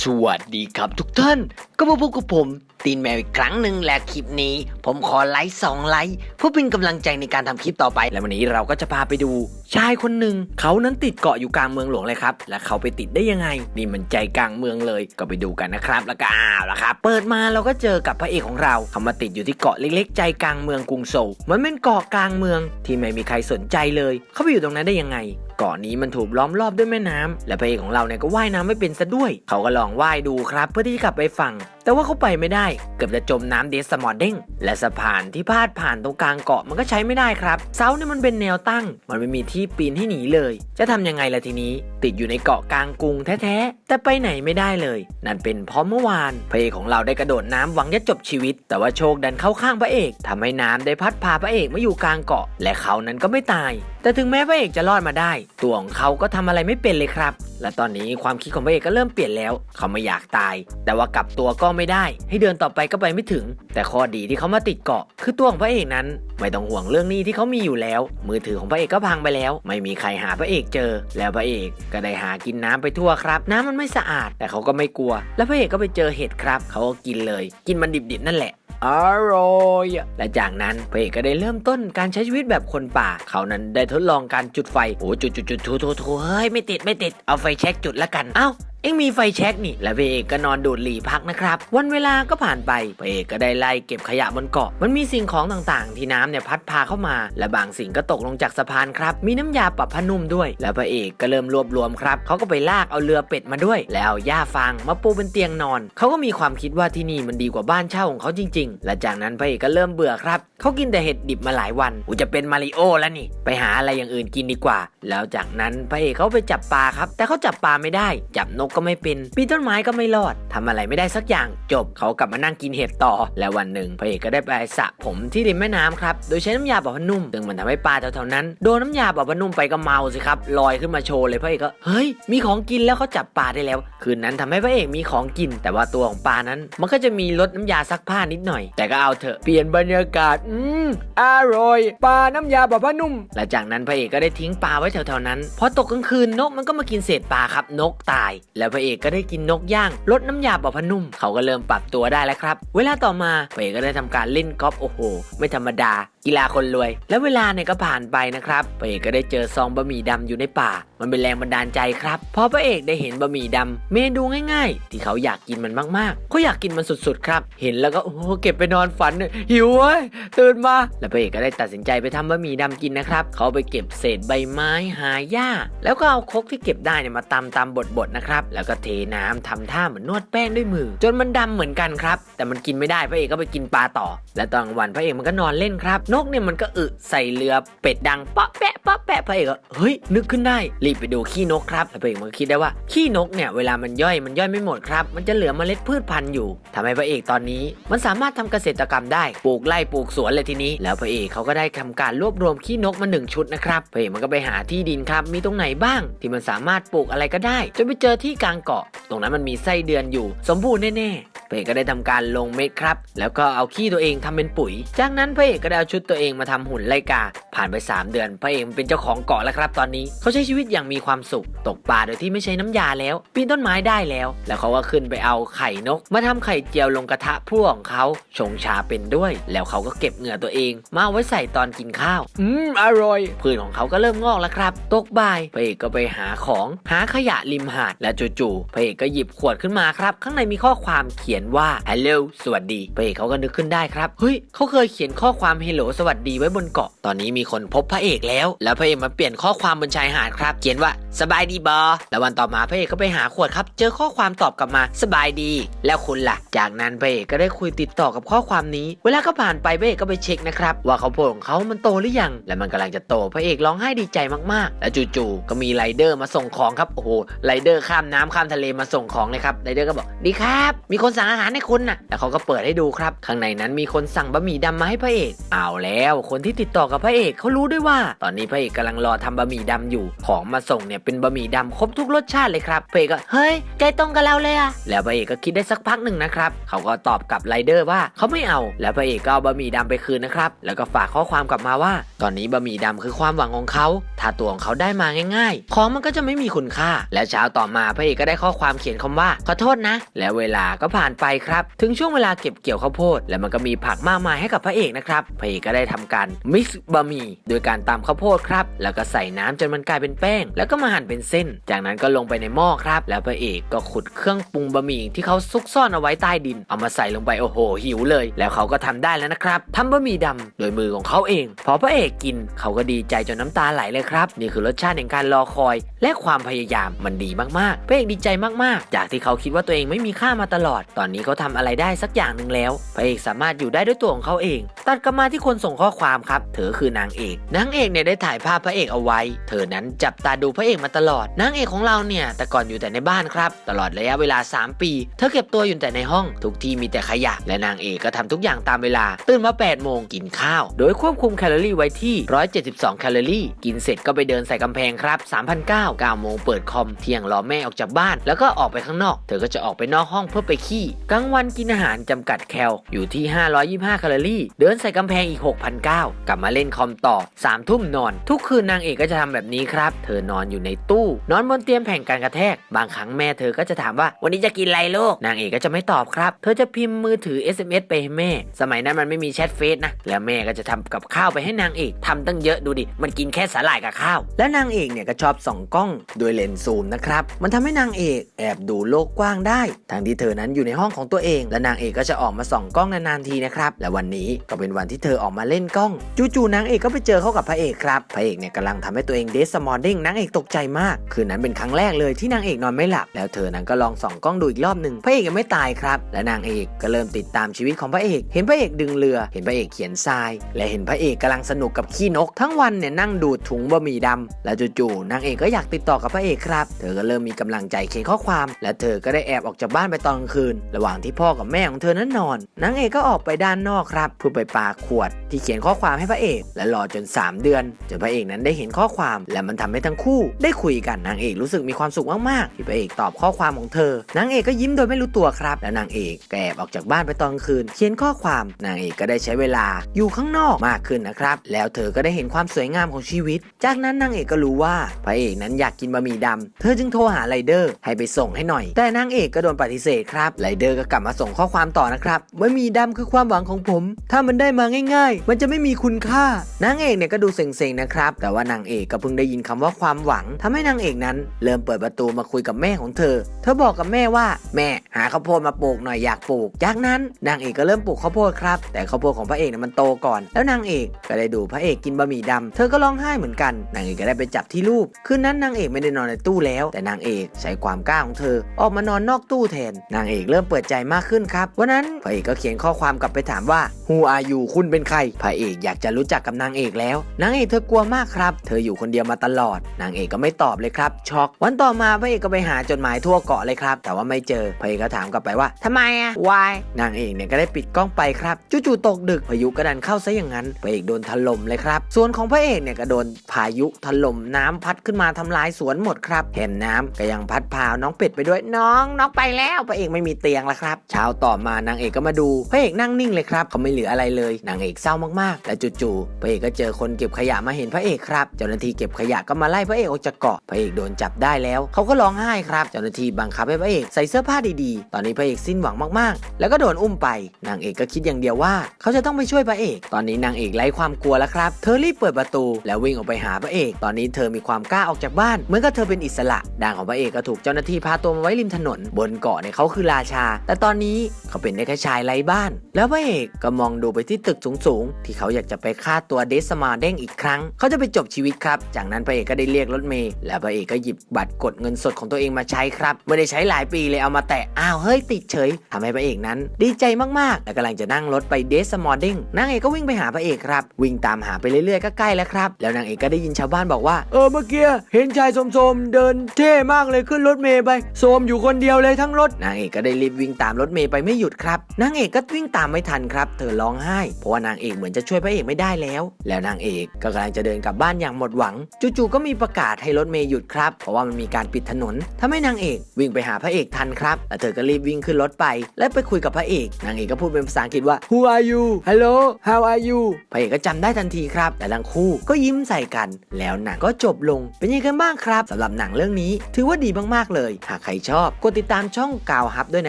สวัสดีครับทุกท่าน ก็มาพบกับผม ตีนแมวอีกครั้งหนึ่งและคลิปนี้ ผมขอไลค์สองไลค์เพื่อเป็นกำลังใจในการทำคลิปต่อไป และวันนี้เราก็จะพาไปดู ชายคนหนึ่งเขานั้นติดเกาะอยู่กลางเมืองหลวงเลยครับ และเขาไปติดได้ยังไง นี่มันใจกลางเมืองเลยก็ไปดูกันนะครับ แล้วก็อ้าวละครับเปิดมาเราก็เจอกับพระเอกของเราเขามาติดอยู่ที่เกาะเล็กๆ ใจกลางเมืองกรุงโซลมันเป็นเกาะกลางเมืองที่ไม่มีใครสนใจเลย เขาไปอยู่ตรงนั้นได้ยังไง กาะนี้มันถูกล้อมรอบด้วยแม่น้ำและพระเอกของเราเนี่ยก็ว่ายน้ำไม่เป็นซะด้วย เขาก็ลองว่ายดูครับ เพื่อที่จะกลับไปฝั่งแต่ว่าเขาไปไม่ได้ เกือบจะจมน้ำเดสมอร์เด้งและสะพานที่พาดผ่านตรงกลางเกาะมันก็ใช้ไม่ได้ครับ เสาเนี่ยมันเป็นแนวตั้ง มันไม่มีที่ปีนให้หนีเลย จะทำยังไงล่ะทีนี้ ติดอยู่ในเกาะกลางกรุงแท้ๆ แต่ไปไหนไม่ได้เลย นั่นเป็นเพราะเมื่อวานพระเอกของเราได้กระโดดน้ำหวังจะจบชีวิต แต่ว่าโชคดันเข้าข้างพระเอกทำให้น้ำได้พัดพาพระเอกมาอยู่กลางเกาะ และเขานั้นก็ไม่ตาย แต่ถึงแม้พระเอกจะรอดมาได้ ตัวของเขาก็ทำอะไรไม่เป็นเลยครับ และตอนนี้ความคิดของพระเอกก็เริ่มเปลี่ยนแล้ว เขาไม่อยากตาย แต่ว่ากลับตัวก็ไม่ได้ ให้เดินต่อไปก็ไปไม่ถึง แต่ข้อดีที่เขามาติดเกาะ คือตัวของพระเอกนั้น ไม่ต้องห่วงเรื่องนี้ที่เขามีอยู่แล้ว มือถือของพระเอกก็พังไปแล้ว ไม่มีใครหาพระเอกเจอ แล้วพระเอกก็ได้หากินน้ำไปทั่วครับ น้ำมันไม่สะอาด แต่เขาก็ไม่กลัว แล้วพระเอกก็ไปเจอเห็ดครับ เขาก็กินเลย กินมันดิบๆนั่นแหละอร่อยและจากนั้นพระเอกก็ได้เริ่มต้นการใช้ชีวิตแบบคนป่า เขานั้นได้ทดลองการจุดไฟ โอ้จุดจุดจุดทูทูทูเฮ้ยไม่ติดไม่ติด เอาไฟแช็กจุดละกัน เอ้า เอ็งมีไฟแช็กนี่ และพระเอกก็นอนดูดหลีพักนะครับ วันเวลาก็ผ่านไปพระเอกก็ได้ไล่เก็บขยะบนเกาะ มันมีสิ่งของต่างๆ ที่น้ำเนี่ยพัดพาเข้ามา และบางสิ่งก็ตกลงจากสะพานครับ มีน้ำยาปรับผ้านุ่มด้วย และพระเอกก็เริ่มรวบรวมครับเขาก็ไปลากเอาเรือเป็ดมาด้วย แล้วเอาหญ้าฟางมาปูเป็นเตียงนอน เขาก็มีความคิดว่าที่นี่มันดีกว่าบ้านเช่าของเขาจริง ๆ และจากนั้นพระเอกก็เริ่มเบื่อครับเขากินแต่เห็ดดิบมาหลายวันอูจะเป็นมาริโอแล้วนี่ ไปหาอะไรอย่างอื่นกินดีกว่า แล้วจากนั้นพระเอกเขาไปจับปลาครับ แต่เขาจับปลาไม่ได้ จับนกก็ไม่เป็น ปีนต้นไม้ก็ไม่รอดทำอะไรไม่ได้สักอย่างจบเขากลับมานั่งกินเห็ดต่อ และวันหนึ่งพระเอกก็ได้ไปสระผมที่ริมแม่น้ำครับ โดยใช้น้ำยาปรับผ้านุ่ม ซึ่งมันทำให้ปลาแถวๆนั้น โดนน้ำยาปรับผ้านุ่มไปก็เมาสิครับลอยขึ้นมาโชว์เลยพระเอกก็เฮ้ยมีของกินแล้วเขาจับปลาได้แล้ว คืนนั้นทำให้พระเอกมีของกิน แต่ว่าตัวของปลานั้น มันก็จะมีรสน้ำยาซักผ้านิดหน่อย แต่ก็เอาเถอะเปลี่ยนบรรยากาศอืมอร่อยปลาน้ำยาปรับผ้านุ่มและจากนั้นพระเอกก็ได้ทิ้งปลาไว้แถวๆนั้นพอตกกลางคืนนกมันก็มากินเศษปลาครับนกตาย แแล้วพระเอกก็ได้กินนกย่างลดน้ำยาปรับผ้านุ่มเขาก็เริ่มปรับตัวได้แล้วครับ เวลาต่อมาพระเอกก็ได้ทำการเล่นกอล์ฟโอ้โห ไม่ธรรมดา กีฬาคนรวย แล้วเวลาเนี่ยก็ผ่านไปนะครับพระเอกก็ได้เจอซองบะหมี่ดำอยู่ในป่า มันเป็นแรงบันดาลใจครับเพราะพระเอกได้เห็นบะหมี่ดำเมนูง่าย ๆ ที่เขาอยากกินมันมากๆเขาอยากกินมันสุดๆครับ เห็นแล้วก็โอ้โหเก็บไปนอนฝันเนี่ยหิวเว้ยตื่นมาแล้วพระเอกก็ได้ตัดสินใจไปทำบะหมี่ดำกินนะครับเขาไปเก็บเศษใบไม้หาหญ้า แล้วก็เอาคกที่เก็บได้เนี่ยมาตำตามบดๆนะครับแล้วก็เทน้ำทำท่าเหมือนนวดแป้งด้วยมือ จนมันดำเหมือนกันครับ แต่มันกินไม่ได้พระเอกก็ไปกินปลาต่อ และตอนกลางวันพระเอกมันก็นอนเล่นครับนกเนี่ยมันก็อึใส่เรือเป็ดดังปาะแปะปาะแปะพระเอกก็เฮ้ยนึกขึ้นได้รีบไปดูขี้นกครับพระเอกมันคิดได้ว่าขี้นกเนี่ยเวลามันย่อยมันย่อยไม่หมดครับ มันจะเหลือเมล็ดพืชพันธุ์อยู่ทำให้พระเอกตอนนี้ มันสามารถทำเกษตรกรรมได้ปลูกไร่ปลูกสวนเลยทีนี้ แล้วพระเอกเขาก็ได้ทำการรวบรวมขี้นกมาหนึ่งชุดนะครับพระเอกมันก็ไปหาที่ดินครับมีตรงไหนบ้าง ที่มันสามารถปลูกอะไรก็ได้จนไปเจอที่กลางเกาะ ตรงนั้นมันมีไส้เดือนอยู่ สมบูรณ์แน่ๆ ระเอกก็ได้ทำการลงเม็ดครับ แล้วก็เอาขี้ตัวเองทำเป็นปุ๋ย จากนั้นพระเอกก็ได้เอาชุดตัวเองมาทำหุ่นไลกา ผ่านไป 3 เดือน พระเอกเป็นเจ้าของเกาะแล้วครับ ตอนนี้เขาใช้ชีวิตอย่างมีความสุข ตกปลาโดยที่ไม่ใช้น้ำยาแล้ว ปีนต้นไม้ได้แล้ว แล้วเขาก็ขึ้นไปเอาไข่นก มาทำไข่เจียวลงกระทะพวกของเขาชงชาเป็นด้วย แล้วเขาก็เก็บเหงื่อตัวเองมาเอาไว้ใส่ตอนกินข้าว อืมอร่อยพืชของเขาก็เริ่มงอกแล้วครับตกบ่ายพระเอกก็ไปหาของหาขยะริมหาดและจู่ๆพระเอกก็หยิบขวดขึ้นมาครับ ข้างในมีข้อความเขียนว่า Hello สวัสดีพระเอกเขาก็นึกขึ้นได้ครับ เฮ้ยเขาเคยเขียนข้อความ Hello สวัสดีไว้บนเกาะ ตอนนี้มีคนพบพระเอกแล้ว แล้วพระเอกมาเปลี่ยนข้อความบนชายหาดครับ เขียนว่าสบายดีบอ แล้ววันต่อมาพระเอกก็ไปหาขวดครับ เจอข้อความตอบกลับมาสบายดี แล้วคุณล่ะ จากนั้นพระเอกก็ได้คุยติดต่อกับข้อความนี้ เวลาก็ผ่านไปพระเอกก็ไปเช็คนะครับว่าเขาโพดของเขามันโตหรือยัง และมันกำลังจะโตพระเอกร้องไห้ดีใจมากๆ แล้วจู่ๆก็มีไรเดอร์มาส่งของครับโอ้โหไรเดอร์ข้ามน้ำข้ามทะเลมาส่งของเลยครับไรเดอร์ก็บอกดีครับ มีคนสั่งอาหารให้คุณน่ะ แล้วเขาก็เปิดให้ดูครับ ข้างในนั้นมีคนสั่งบะหมี่ดำมาให้พระเอกเอาแล้ว คนที่ติดต่อกับพระเอกเขารู้ด้วยว่า ตอนนี้พระเอกกำลังรอทำบะหมี่ดำอยู่ ของมาส่งเนี่ยเป็นบะหมี่ดำครบทุกรสชาติเลยครับพระเอกก็เฮ้ยใจตรงกับเราเลยอะแล้วพระเอกก็คิดได้สักพักหนึ่งนะครับเขาก็ตอบกับไรเดอร์ว่าเขาไม่เอา แล้วพระเอกก็เอาบะหมี่ดำไปคืนนะครับแล้วก็ฝากข้อความกลับมาว่า ตอนนี้บะหมี่ดำคือความหวังของเขาถ้าตัวของเขาได้มาง่าย ๆ ของมันก็จะไม่มีคุณค่า และเช้าต่อมาพระเอกก็ได้ข้อความเขียนคำว่าขอโทษนะ แล้วเวลาก็ผ่านไปครับ ถึงช่วงเวลาเก็บเกี่ยวข้าวโพด แล้วมันก็มีผักมากมายให้กับพระเอกนะครับ พระเอกก็ได้ทำการมิกซ์บะหมี่โดยการตำข้าวโพดครับ แล้วก็ใส่น้ำจนมันกลายเป็นแป้ง แล้วก็มาหั่นเป็นเส้น จากนั้นก็ลงไปในหม้อครับ แล้วพระเอกก็ขุดเครื่องปรุงบะหมี่ที่เขาซุกซ่อนเอาไว้ใต้ดิน เอามาใส่ลงไปโอ้โห หิวเลย แล้วเขาก็ทำได้แล้วนะครับทำบะหมี่ดำโดยมือของเขาเอง พอพระเอกกินเขาก็ดีใจจนน้ำตาไหลเลยครับ นี่คือรสชาติแห่งการรอคอย และความพยายามมันดีมากๆพระเอกดีใจมากๆ จากที่เขาคิดว่าตัวเองไม่มีค่ามาตลอดตอนนี้เขาทำอะไรได้สักอย่างหนึ่งแล้วพระเอกสามารถอยู่ได้ด้วยตัวของเขาเอง ตัดกลับมาที่คนส่งข้อความครับ เธอคือนางเอก นางเอกเนี่ยได้ถ่ายภาพพระเอกเอาไว้ เธอนั้นจับตาดูพระเอกมาตลอด นางเอกของเราเนี่ยแต่ก่อนอยู่แต่ในบ้านครับ ตลอดระยะเวลา 3 ปี เธอเก็บตัวอยู่แต่ในห้อง ทุกที่มีแต่ขยะ และนางเอกก็ทำทุกอย่างตามเวลา ตื่นมา8โมงกินข้าว โดยควบคุมแคลอรี่ไว้ที่ 172 แคลอรี่ กินเสร็จก็ไปเดินใส่กำแพงครับ3,009 9โมงเปิดคอม เที่ยงรอแม่ออกจากบ้าน แล้วก็ออกไปข้างนอก เธอก็จะออกไปนอกห้องเพื่อไปขี้กลางวันกินอาหารจำกัดแคลอยู่ที่ 525 แคลอรี่ เดินใส่กำแพงอีก 6,009กลับมาเล่นคอมต่อ 3 ทุ่มนอน ทุกคืนนางเอกก็จะทำแบบนี้ครับ เธอนอนอยู่ในตู้ นอนบนเตียงแผ่นกันกระแทก บางครั้งแม่เธอก็จะถามว่าวันนี้จะกินอะไรลูกนางเอกก็จะไม่ตอบครับ เธอจะพิมพ์มือถือ SMS ไปให้แม่ สมัยนั้นมันไม่มีแชทเฟซนะแล้วแม่ก็จะทำกับข้าวไปให้นางเอกทำตั้งเยอะดูดิมันกินแค่สาหร่ายกับข้าว และนางเอกเนี่ยก็ชอบส่องกล้องโดยเลนส์ซูมนะครับมันทำให้นางเอกแอบดูโลกกว้างได้ทั้งที่เธอนั้นอยู่ในห้องของตัวเอง และนางเอกก็จะออกมาส่องกล้องนานๆทีนะครับ และวันนี้ก็เป็นวันที่เธอออกมาเล่นกล้อง จู่ๆนางเอกก็ไปเจอเข้ากับพระเอกครับ พระเอกเนี่ยกำลังทำให้ตัวเองเดสมอร์ดิ้งนางเอกตกใจมาก คืนนั้นเป็นครั้งแรกเลยที่นางเอกนอนไม่หลับ แล้วเธอนั้นก็ลองส่องกล้องดูอีกรอบหนึ่งพระเอกยังไม่ตายครับ และนางเอกก็เริ่มติดตามชีวิตของพระเอก เห็นพระเอกดึงเรือ เห็นพระเอกเขียนทราย และเห็นพระเอกกำลังสนุกกับขี้นก ทั้งวันเนี่ยนั่งดูดถุงบะหมี่ดำแล้วจู่ๆนางเอกก็อยากติดต่อกับพระเอกครับ เธอก็เริ่มมีกำลังใจเขียนข้อความ และเธอก็ได้แอบออกจากบ้านไปตอนกลางคืนระหว่างที่พ่อกับแม่ของเธอนั้นนอนนางเอกก็ออกไปด้านนอกครับเพื่อไปปาขวด ที่เขียนข้อความให้พระเอก และรอจน 3 เดือนจนพระเอกนั้นได้เห็นข้อความ และมันทำให้ทั้งคู่ ได้คุยกันนางเอกรู้สึกมีความสุขมากๆที่พระเอกตอบข้อความของเธอนางเอกก็ยิ้มโดยไม่รู้ตัวครับ และนางเอกก็แอบออกจากบ้านไปตอนกลางคืน เขียนข้อความนางเอกก็ได้ใช้เวลาอยู่ข้างนอกมากขึ้นนะครับ แล้วเธอก็ได้เห็นความสวยงามของชีวิต จากนั้นนางเอกก็รู้ว่าพระเอกนั้นอยากกินบะหมี่ดำเธอจึงโทรหาไรเดอร์ให้ไปส่งให้หน่อย แต่นางเอกก็โดนปฏิเสธครับไรเดดอร์ก็กลับมาส่งข้อความต่อนะครับบะหมี่ดำคือความหวังของผม ถ้ามันได้มาง่าย ๆ มันจะไม่มีคุณค่านางเอกเนี่ยก็ดูเซ็งๆนะครับ แต่ว่านางเอกก็เพิ่งได้ยินคำว่าความหวังทำให้นางเอกนั้น เริ่มเปิดประตูมาคุยกับแม่ของเธอ เธอบอกกับแม่ว่า แม่หาข้าวโพดมาปลูกหน่อยอยากปลูก จากนั้นนางเอกก็เริ่มปลูกข้าวโพดครับ แต่ข้าวโพดของพระเอกเนี่ยมันโตก่อน แล้วนางเอกก็ได้ดูพระเอกกินบะหมี่ดำเธอก็ร้องไห้เหมือนกัน นางเอกก็ได้ไปจับที่รูปคืนนั้นนางเอกไม่ได้นอนในตู้แล้ว แต่นางเอกใช้ความกล้าของเธอ ออกมานอนนอกตู้แทน นางเอกเริ่มเปิดใจมากขึ้นครับวันนั้นพระเอกก็เขียนข้อความกลับไปถามว่า Who are you คุณเป็นใครพระเอกอยากจะรู้จักกับนางเอกแล้วนางเอกเธอกลัวมากครับ เธออยู่คนเดียวมาตลอด นางเอกก็ไม่ตอบเลยครับช็อก วันต่อมาพระเอกก็ไปหาจดหมายทั่วเกาะเลยครับ แต่ว่าไม่เจอพระเอกก็ถามกลับไปว่าทำไมอะ why นางเอกเนี่ยก็ได้ปิดกล้องไปครับจู่ๆตกดึกพายุกระดันเข้าซะอย่างนั้นพระเอกโดนถล่มเลยครับส่วนของพระเอกเนี่ยก็โดนพายุถล่มน้ำพัดขึ้นมาทำลายสวนหมดครับเห็นน้ำก็ยังพัดพาน้องเป็ดไปด้วยน้องน้องไปแล้วพระเอกไม่มีเตียงแล้วครับ เช้าต่อมานางเอกก็มาดูพระเอกนั่งนิ่งเลยครับเขาไม่เหลืออะไรเลย นางเอกเศร้ามากๆและจู่ๆพระเอกก็เจอคนเก็บขยะมาเห็นพระเอกครับ เจ้าหน้าที่เก็บขยะก็มาไล่พระเอกออกจากเกาะ พระเอกโดนจับได้แล้ว เขาก็ร้องไห้ครับ เจ้าหน้าที่บังคับให้พระเอกใส่เสื้อผ้าดีๆ ตอนนี้พระเอกสิ้นหวังมากๆ แล้วก็โดนอุ้มไป นางเอกก็คิดอย่างเดียวว่า เขาจะต้องไปช่วยพระเอก ตอนนี้นางเอกไร้ความกลัวแล้วครับ เธอรีบเปิดประตู แล้ววิ่งออกไปหาพระเอก ตอนนี้เธอมีความกล้าออกจากบ้านเหมือนกับเธอเป็นอิสระด่างของพระเอกก็ถูกเจ้าหน้าที่พาตัวมาไว้ริมถนน บนเกาะเนี่ยเขาคือราชาแต่ตอนนี้เขาเป็นได้แค่ชายไร้บ้าน แล้วพระเอกก็มองดูไปที่ตึกสูงๆ ที่เขาอยากจะไปฆ่าตัวเดสมาเด้งอีกครั้ง เขาจะไปจบชีวิตครับ จากนั้นพระเอกก็ได้เรียกรถเมล์แล้วพระเอกก็หยิบบัตรกดเงินสดของตัวเองมาใช้ครับไม่ได้ใช้หลายปีเลยเอามาแตะอ้าวเฮ้ยติดเฉยทำให้พระเอกนั้น ดีใจมากๆ และกำลังจะนั่งรถไปเดสมอร์ดิงนางเอกก็วิ่งไปหาพระเอกครับวิ่งตามหาไปเรื่อยๆก็ใกล้แล้วครับ แล้วนางเอกก็ได้ยินชาวบ้านบอกว่าเออเมื่อกี้เห็นชายโสมๆเดินเท่มากเลยขึ้นรถเมย์ไปโสมอยู่คนเดียวเลยทั้งรถนางเอกก็ได้รีบบวิ่งตามรถเมย์ไปไม่หยุดครับนางเอกก็วิ่งตามไม่ทันครับ เธอร้องไห้ เพราะว่านางเอกเหมือนจะช่วยพระเอกไม่ได้แล้ว แล้วนางเอกก็กำลังจะเดินกลับบ้านอย่างหมดหวัง จู่ๆก็มีประกาศให้รถเมย์หยุดครับ เพราะว่ามันมีการปิดถนนทำให้นางเอกวิ่งไปหาพระเอกทันครับและเธอก็รีบวิ่งขึ้นรถไป และไปคุยกับพระเอก นางเอกก็พูดเป็นภาษาอังกฤษว่า Who are you Hello How are you พระเอกก็จำได้ทันทีครับและทั้งคู่ก็ยิ้มใส่กัน แล้วหนังก็จบลง เป็นยังไงกันบ้างครับสำหรับหนังเรื่องนี้ ถือว่าดีมากๆเลย หากใครชอบกดติดตามช่องกาวฮับด้วย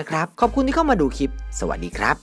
นะครับ ขอบคุณที่เข้ามาดูคลิป สวัสดีครับ